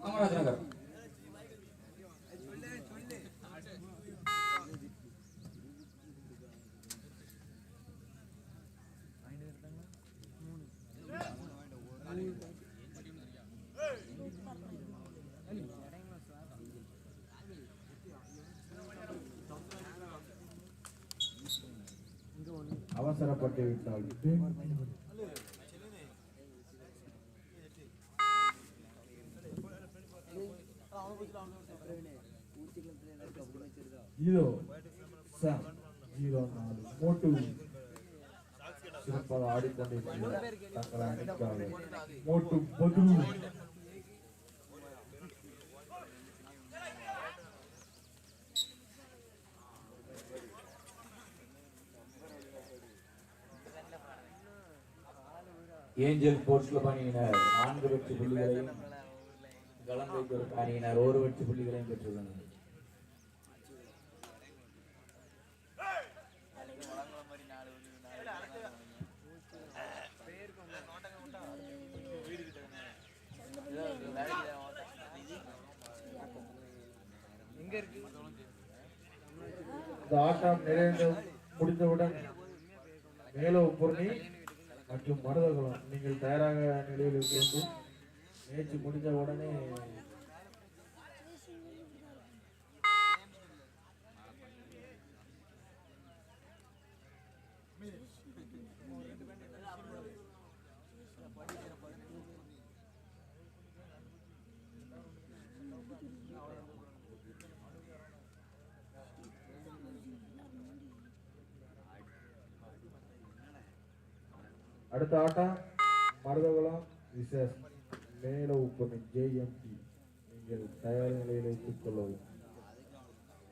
காமராஜ் நகர் அவசரப்பட்டு விட்டால் மோட்டு சிறப்பாக ஆடிக்கொண்டிருக்கிறார் தங்கள் பொது ஏஞ்சல் போர்ட்ஸ்ல கிளப் நான்கு வெற்றி புள்ளிகளையும் கலந்து அணியினர் ஒரு வெற்றி புள்ளிகளையும் பெற்றுள்ளனர். இந்த ஆட்டம் நிறைந்து முடிந்தவுடன் மேலோ பொருணி மற்றும் மருதகுலம். நீங்கள் தயாராக நிலையில் இருக்க வேண்டும். மேட்ச் முடிந்த உடனே அடுத்த ஆட்டம் மருதகுளம் விசேஷ் மேல உப்பணி ஜேஎம்டி நீங்கள் தயார் நிலையில் வைத்துக் கொள்ளவும்.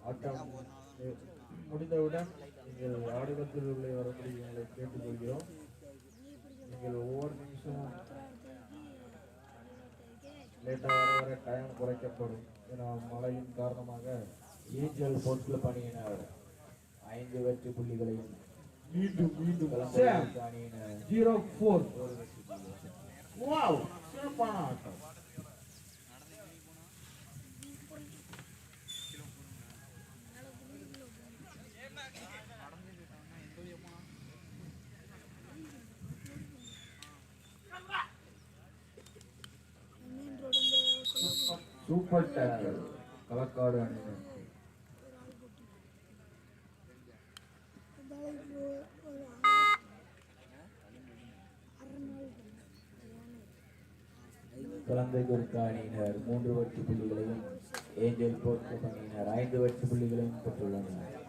ஆட்டம் முடிந்தவுடன் நீங்கள் ஆடுகளத்தில் உள்ள வரும்படி எங்களை கேட்டுக்கொள்கிறோம். நீங்கள் ஒவ்வொரு நிமிஷமும் லேட்டாக வர வர டைம் குறைக்கப்படும். ஏன்னா மழையின் காரணமாக ஏஞ்சல் பொருட்கள் பணியினர். ஐந்து வெற்றி புள்ளிகளையும் மீண்டும் மீண்டும் அணியினர் ஜீரோ ஃபோர். வாவ் சிறப்பான ஆட்டம். சூப்பர் டேக்கல் களக்காடு அணியினர் மூன்று வெட்டு புள்ளிகளையும் ஏஞ்சல் ஸ்போர்ட்ஸ் கிளப் ஐந்து வெட்டு புள்ளிகளையும் பெற்றுள்ளனர்.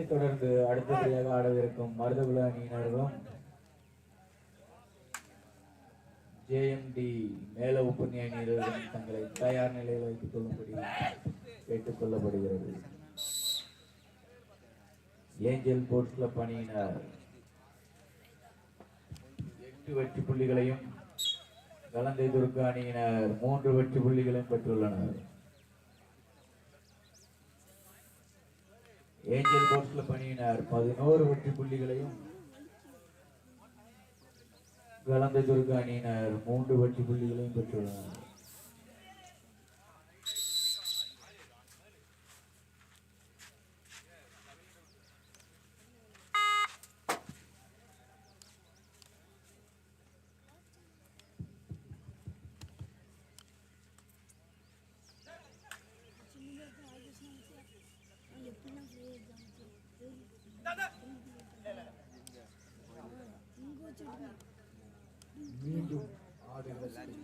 இதைத் தொடர்ந்து அடுத்தபடியாக ஆடவிருக்கும் மருதகுல அணியினர்களும் ஜேஎம்டி மேல உப்புண்ணி அணியினர்களும் தங்களை தயார் நிலையில் வைத்துக் கொள்ளும்படி கேட்டுக் கொள்ளப்படுகிறது. ஏஞ்சல் ஸ்போர்ட்ஸ் கிளப் அணியினர் எட்டு வெற்றி புள்ளிகளையும் கலந்தை துர்க்கு அணியினர் மூன்று வெற்றி புள்ளிகளையும் பெற்றுள்ளனர். ஏஞ்சல் போர்ட்ல பணியினார். பதினோரு வெற்றி புள்ளிகளையும் கலந்தை துர்க்கு அணியினர். மூன்று வெற்றி புள்ளிகளையும் பெற்றுள்ளனர் மீண்டும் ஆடுகிறது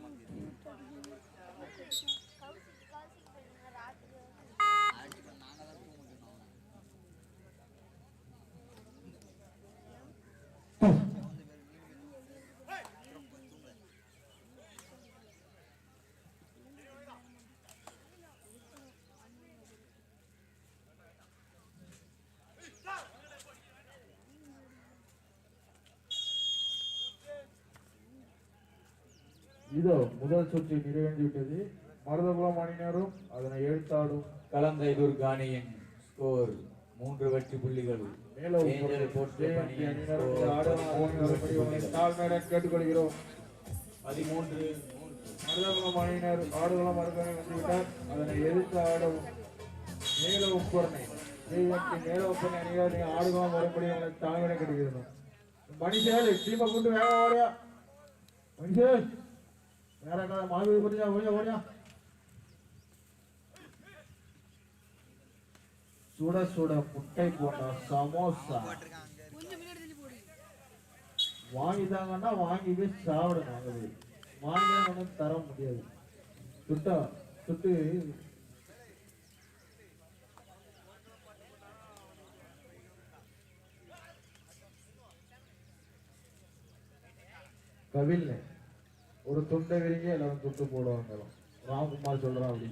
இதோ முதல் சுற்று நிறைவேறிவிட்டது மருதகுலம் அணியினரும் அதனை எழுத்தாடும் கலந்தை துர்காணியின் ஸ்கோர். மூன்று வெற்றி புள்ளிகள். கேட்டுக்கொள்கிறோம். பதிமூன்று மூன்று. மருதகுலம் அணியினர் ஆடுகளம் அருகனை வந்துவிட்டார் அதனை எதிர்த்து ஆடும் மேல உப்பரணை மேல உப்பரணை அணியார் நீங்க ஆடுகளம் வரும்படி உங்களை தாழ்மையுடன் கேட்டுக்கிறோம் மனுஷன் டீமை கொண்டு வேக ஓடியா? மனுஷன் வேற என்ன மாதிரி ஓடியா ஓடியா ஓடியா. சுட சுட முட்டை போட்ட சமோசா. வாங்கிட்டாங்கன்னா வாங்கி போய் சாப்பிடணும் அங்க போய் வாங்கினா தர முடியாது. சுட்டா சுட்டு. கபில் ஒரு துண்டை விரிங்க எல்லாரும் துண்டு போடுவாங்க ராம்குமார் சொல்கிறான் அப்படி.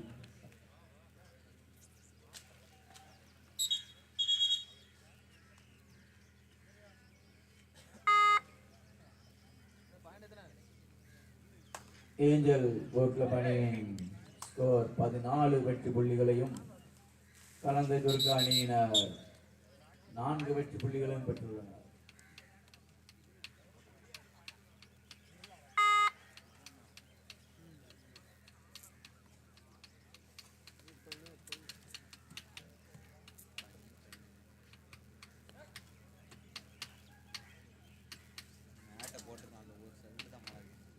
ஏஞ்சல் போட்ல பணியின் ஸ்கோர் பதினாலு வெற்றி புள்ளிகளையும் கலந்த துர்கா அணியினர். நான்கு வெற்றி புள்ளிகளையும் பெற்றுள்ளனர்.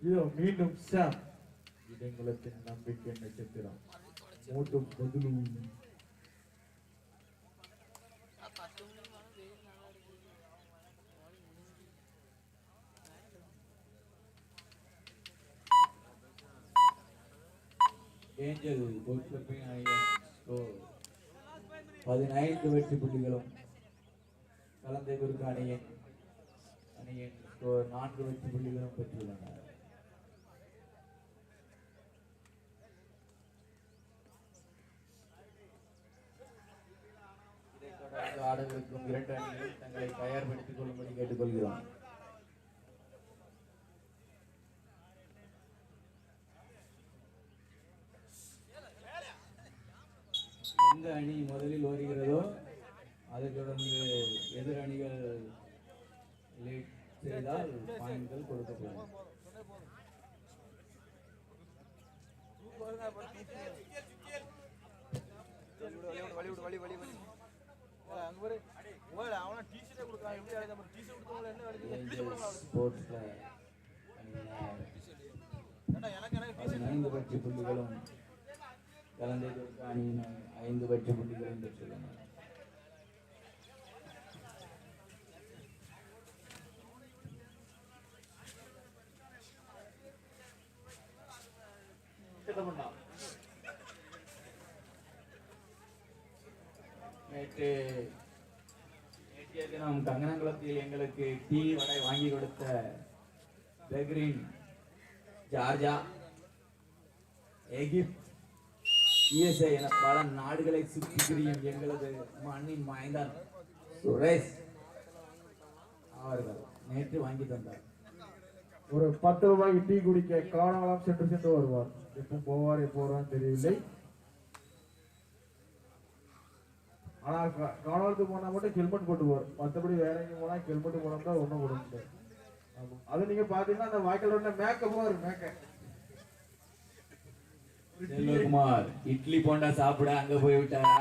இதோ மீண்டும் சார் இடங்களத்தின் நம்பிக்கை நட்சத்திரம். மூட்டும் பதிலு ஏஞ்சல் பதினைந்து வெற்றி புள்ளிகளும். கலந்தை துர்கா அணியின் அணியின் நான்கு வெற்றி புள்ளிகளும் பெற்றுள்ளனர். ஆடவிருக்கும் இரண்டு அணிகளும் தங்களை தயார்படுத்திக் கொள்ளும்படி கேட்டுக்கொள்கிறோம். எந்த அணி முதலில் வருகிறதோ அதைத் தொடர்ந்து எதிர் அணிகள் லேட் செய்தால் பாயிண்ட்கள் கொடுக்கப்படும். வழி விடு வழி வழி வழி அங்க பாரு. ஓட அவனா டீஷர்ட்டே கொடுக்கான் எப்படி அழைக்க பாரு டீஷர்ட் கொடுத்தவங்க என்ன வேலை? ஏஞ்சல் ஸ்போர்ட்ஸ் கிளப் அணியினர் ஏன்டா எனக்கு எனக்கு பதினைந்து வெற்றி புள்ளிகளும் கலந்தை துர்கா அணியினர் ஐந்து வெற்றி புள்ளிகளையும் பெற்றுள்ளனர் நேற்று நேற்றைய தினம் கங்கனங்குளத்தில் எங்களுக்கு டீ வடை வாங்கி கொடுத்த பெக்ரின் ஜார்ஜா எகிப்த் யுஎஸ்ஏ என பல நாடுகளை சுற்றி திரியும் எங்களது மண்ணின் மைந்தன் சுரேஷ் அவர்கள் நேற்று வாங்கி தந்தார். ஒரு பத்து ரூபாய்க்கு டீ குடிக்க காணாமலாம் சென்று சென்று வருவார். எப்போ போவார் எப்போ வருவான்னு தெரியவில்லை. ஆனா கா- காணாமத்துக்கு போனா மட்டும் ஹெல்மெட் போட்டு போவார் மற்றபடி வேற எங்கேயும் போனா ஹெல்மெட் போனோம்னா ஒன்றும் போட முடியாது. அது நீங்க பாத்தீங்கன்னா அந்த வாய்க்கால் ரோட்ல மேக்கப்பும் வரும் மேக்க. செல்வகுமார் இட்லி போண்டா சாப்பிட அங்க போய் விட்டாரா?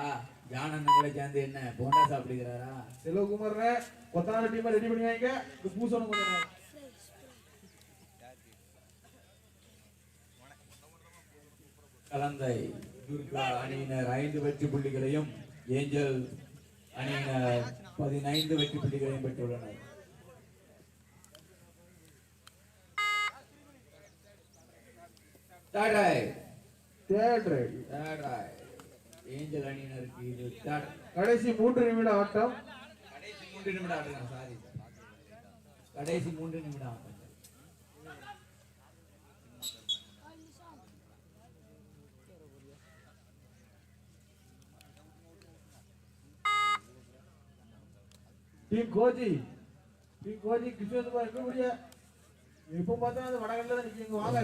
ஜானந்தன் கூட சேர்ந்து என்ன போண்டா சாப்பிடுகிறாரா? செல்வகுமார் கொத்தனார் டீமை ரெடி பண்ணி வாங்க இந்த பூசணும் கொஞ்சம். கலந்தை துர்கா அணியினர் ஐந்து வெற்றி புள்ளிகளையும் ஏஞ்சல் அணியினர் பதினைந்து வெற்றி புள்ளிகளையும் பெற்றுள்ளனர். ஏஞ்சல் அணியினருக்கு இது கடைசி மூன்று நிமிட ஆட்டம். கடைசி மூன்று நிமிடம் ஆடுங்க சாரி. கடைசி மூன்று நிமிடம் ஆட்டம். டீம் கோஜி டீம் கோஜி கிருஷ்ணகுமார் எங்க முடிய எப்போ பார்த்தா அந்த வடகல்ல தான் நிக்கீங்க வாங்க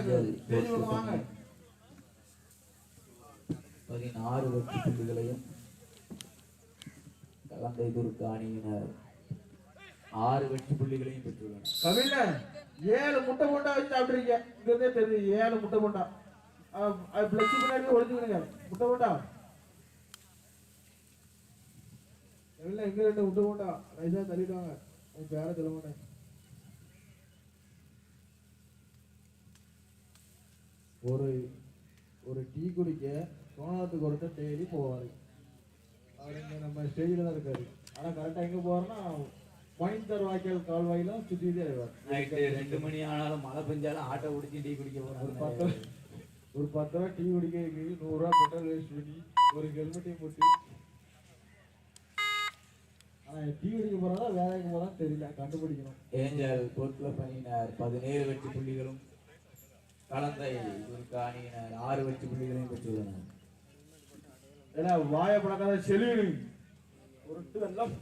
பக்கம் வாங்க பதினாறு வெற்றி புள்ளிகளையும் கலந்தை துருக்கு அணியினர் ஆறு வெற்றி புள்ளிகளையும் பெற்றுள்ளனர் கவில ஏழு முட்டை போண்டா வச்சு சாப்பிடுறீங்க இங்க இருந்தே தெரியுது ஏழு முட்டை போண்டா பிளஸ் முன்னாடி ஒழிச்சுக்கணுங்க முட்டை போண்டா கவில எங்க ரெண்டு முட்டை போண்டா நைஸா தள்ளிடுவாங்க உன் பேர சொல்ல மாட்டேன் ஒரு ஒரு டீ குடிக்க சோனாத்துக்கு ஒருத்தர் டெய்லி போவாரு. அவர் இங்க நம்ம ஸ்டேஜில் தான் இருக்காரு. ஆனா கரெக்டா எங்க போவாருன்னா மணிந்தர் வாய்க்கால் கால்வாயிலும் சுத்திட்டே இருக்கார் நைட்டு ரெண்டு மணி ஆனாலும் மழை பெஞ்சாலும் ஆட்டோ பிடிச்சி டீ குடிக்க ஒரு பத்து ஒரு பத்து ரூபா டீ குடிக்கிறதுக்கு நூறு ரூபா பெட்ரோல் வேஸ்ட் பண்ணி ஒரு ஹெல்மெட்டையும் போட்டு டீ வேற எங்க போறதா தெரியல கண்டுபிடிக்கணும். ஏஞ்சல் போர்ட் கிளப் அணியினர் பதினேழு வெற்றி புள்ளிகளும் கலந்தை அணியினர் ஆறு வெற்றி புள்ளிகளையும் பெற்றுள்ளனர். ஏன்னா வாய பழக்காத செலினு ஒரு எல்லாம்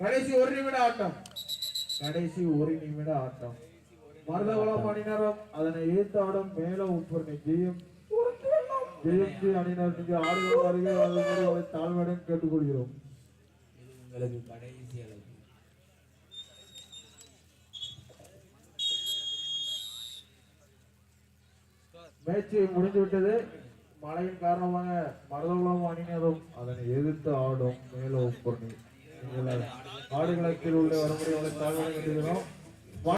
கடைசி ஒரு நிமிட ஆட்டம். கடைசி ஒரு நிமிட ஆட்டம். மருதகுளம் அணியினரும் அதனை எதிர்த்து ஆடும் மேலும் உட்பொருணை ஜெயம் ஜெயந்தி அணியினர் நீங்க ஆடுகள் வருகை வருகிற தாழ்மையுடன் கேட்டுக்கொள்கிறோம். உங்களுக்கு கடைசி அழைப்பு மேட்ச் முடிந்து விட்டது மழையின் காரணமாக மருதகுளம் அணியினரும் அதனை எதிர்த்து ஆடும் மேலும் உட்பொருணை ஆடுகளத்தில் உள்ள வரமுறை தாழ்மையுடன் கேட்டுக்கிறோம்